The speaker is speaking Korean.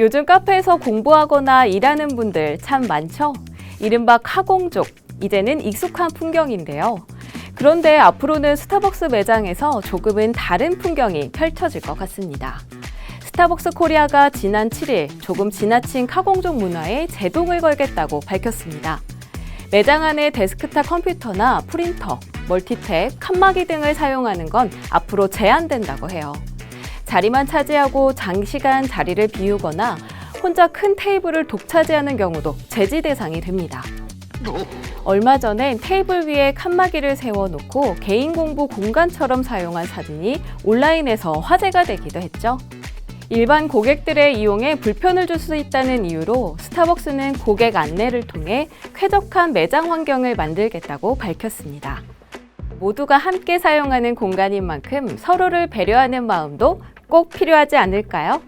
요즘 카페에서 공부하거나 일하는 분들 참 많죠? 이른바 카공족, 이제는 익숙한 풍경인데요. 그런데 앞으로는 스타벅스 매장에서 조금은 다른 풍경이 펼쳐질 것 같습니다. 스타벅스 코리아가 지난 7일 조금 지나친 카공족 문화에 제동을 걸겠다고 밝혔습니다. 매장 안에 데스크탑 컴퓨터나 프린터, 멀티탭, 칸막이 등을 사용하는 건 앞으로 제한된다고 해요. 자리만 차지하고 장시간 자리를 비우거나 혼자 큰 테이블을 독차지하는 경우도 제지 대상이 됩니다. 얼마 전엔 테이블 위에 칸막이를 세워놓고 개인 공부 공간처럼 사용한 사진이 온라인에서 화제가 되기도 했죠. 일반 고객들의 이용에 불편을 줄 수 있다는 이유로 스타벅스는 고객 안내를 통해 쾌적한 매장 환경을 만들겠다고 밝혔습니다. 모두가 함께 사용하는 공간인 만큼 서로를 배려하는 마음도 꼭 필요하지 않을까요?